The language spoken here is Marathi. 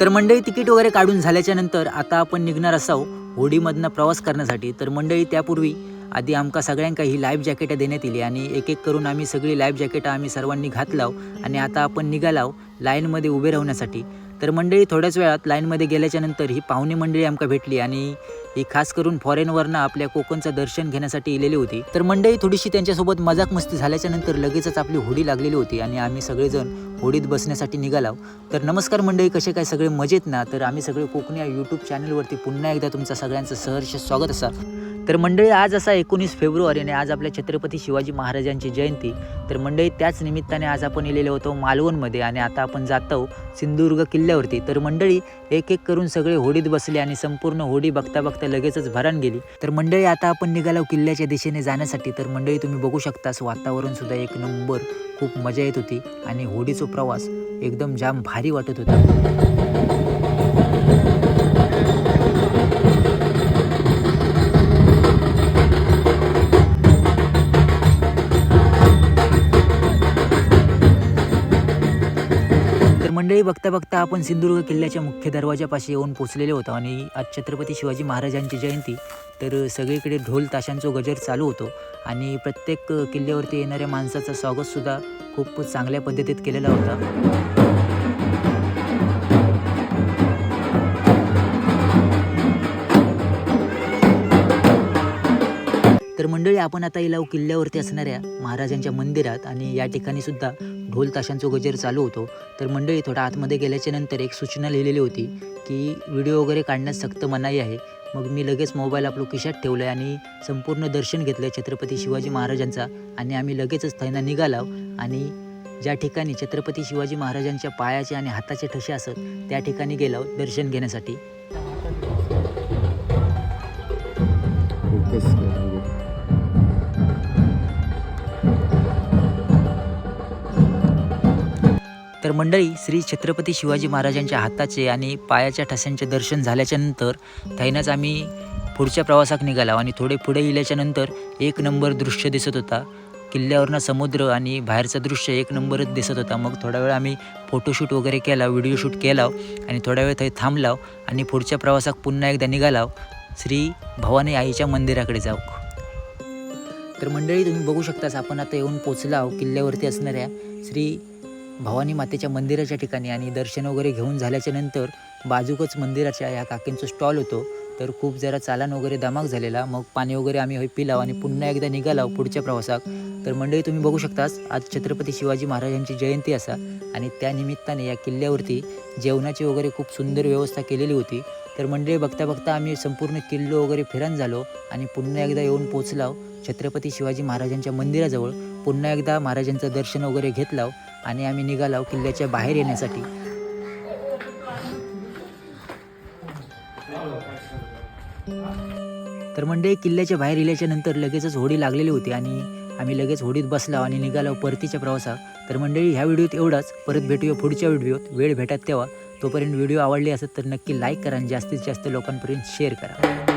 तर मंडळी तिकीट वगैरे काढून झाल्याच्यानंतर आता आपण निघणार असाव होडीमधनं प्रवास करण्यासाठी. तर मंडळी त्यापूर्वी आधी आमका सगळ्यांका ही लाईफ जॅकेटं देण्यात येली आणि एक एक करून आम्ही सगळी लाईफ जॅकेटं आम्ही सर्वांनी घातलाव आणि आता आपण निघालाव लाईनमध्ये उभे राहण्यासाठी. तर मंडळी थोड्याच वेळात लाईनमध्ये गेल्याच्यानंतर ही पाहुणे मंडळी आमका भेटली आणि ही खास करून फॉरेनवरनं आपल्या कोकणचं दर्शन घेण्यासाठी इलेली होती. तर मंडळी थोडीशी त्यांच्यासोबत मजाक मस्ती झाल्याच्यानंतर लगेचच आपली होडी लागलेली होती आणि आम्ही सगळेजण होडीत बसण्यासाठी निघालाव तर नमस्कार मंडळी कसे काय सगळे? मजेत ना? तर आम्ही सगळे कोकणी या यूट्यूब चॅनलवरती पुन्हा एकदा तुमचं सगळ्यांचं सहर्ष स्वागत असा. तर मंडळी आज असा एकोणीस फेब्रुवारी आणि आज आपल्या छत्रपती शिवाजी महाराजांची जयंती. तर मंडळी त्याच निमित्ताने आज आपण इलेलो होतो मालवणमध्ये आणि आता आपण जातो सिंधुदुर्ग किल्ल्यावरती. तर मंडळी एक एक करून सगळे होडीत बसले आणि संपूर्ण होडी बघता बघता लगेचच भरान गेली. तर मंडळी आता आपण निघालो किल्ल्याच्या दिशेने जाण्यासाठी. तर मंडळी तुम्ही बघू शकता वातावरण सुद्धा एक नंबर खूप मजा येत होती आणि होडीचा प्रवास एकदम जाम भारी वाटत होता. मंडळी बघता बघता आपण सिंधुदुर्ग किल्ल्याच्या मुख्य दरवाजापाशी येऊन पोचलेलो होतो आणि आज छत्रपती शिवाजी महाराजांची जयंती. तर सगळीकडे ढोल ताशांचा गजर चालू होतो आणि प्रत्येक किल्ल्यावरती येणाऱ्या माणसाचं स्वागतसुद्धा खूप चांगल्या पद्धतीत केलेला होता. तर मंडळी आपण आता इलाव किल्ल्यावरती असणाऱ्या महाराजांच्या मंदिरात आणि या ठिकाणी सुद्धा ढोल ताशांचा गजर चालू होतो. तर मंडळी थोडा आतमध्ये गेल्याच्यानंतर एक सूचना लिहिलेली होती की व्हिडिओ वगैरे काढण्यास सक्त मनाई आहे. मग मी लगेच मोबाईल आपलं खिशात ठेवलं आहे आणि संपूर्ण दर्शन घेतलं छत्रपती शिवाजी महाराजांचा आणि आम्ही लगेचच थैना निघालाव आणि ज्या ठिकाणी छत्रपती शिवाजी महाराजांच्या पायाचे आणि हाताचे ठसे असत त्या ठिकाणी गेलो दर्शन घेण्यासाठी. तर मंडळी श्री छत्रपती शिवाजी महाराजांच्या हाताचे आणि पायाच्या ठस्यांचे दर्शन झाल्याच्यानंतर थैनाच आम्ही पुढच्या प्रवासाक निघाला आणि थोडे पुढे गेल्याच्यानंतर एक नंबर दृश्य दिसत होता. किल्ल्यावरनं समुद्र आणि बाहेरचं दृश्य एक नंबरच दिसत होता. मग थोडा वेळ आम्ही फोटोशूट वगैरे केला व्हिडिओ शूट केला आणि थोडा वेळ थंय थांबलाव आणि पुढच्या प्रवासाक पुन्हा एकदा निघालाव श्री भवानी आईच्या मंदिराकडे जाऊ. तर मंडळी तुम्ही बघू शकताच आपण आता येऊन पोचला आहो किल्ल्यावरती असणाऱ्या श्री भवानी मातेच्या मंदिराच्या ठिकाणी आणि दर्शन वगैरे घेऊन झाल्याच्यानंतर बाजूकच मंदिराच्या या काकींचं स्टॉल होतो. तर खूप जरा चालान वगैरे दमाक झालेला. मग पाणी वगैरे आम्ही पिलाव आणि पुन्हा एकदा निघालाव पुढच्या प्रवासाक तर मंडळी तुम्ही बघू शकताच आज छत्रपती शिवाजी महाराजांची जयंती असा आणि त्या निमित्ताने या किल्ल्यावरती जेवणाची वगैरे खूप सुंदर व्यवस्था केलेली होती. तर मंडळी बघता बघता आम्ही संपूर्ण किल्लो वगैरे फिरण झालो आणि पुन्हा एकदा येऊन पोचलाव छत्रपती शिवाजी महाराजांच्या मंदिराजवळ पुन्हा एकदा महाराजांचं दर्शन वगैरे घेतलाव. आणि आम्ही निघालो किल्ल्याच्या बाहेर येण्यासाठी. तर मंडळी किल्ल्याच्या बाहेर येल्याच्या नंतर लगेचच होडी लागलेली होती आणि आम्ही लगेच होडीत बसलाव आणि निघालो परतीच्या प्रवासात. तर मंडळी ह्या व्हिडिओत एवढाच. परत भेटूया पुढच्या व्हिडिओत. वेळ भेटत तेव्हा. तोपर्यंत व्हिडिओ आवडले असेल तर नक्की लाईक करा आणि जास्तीत जास्त लोकांपर्यंत शेअर करा.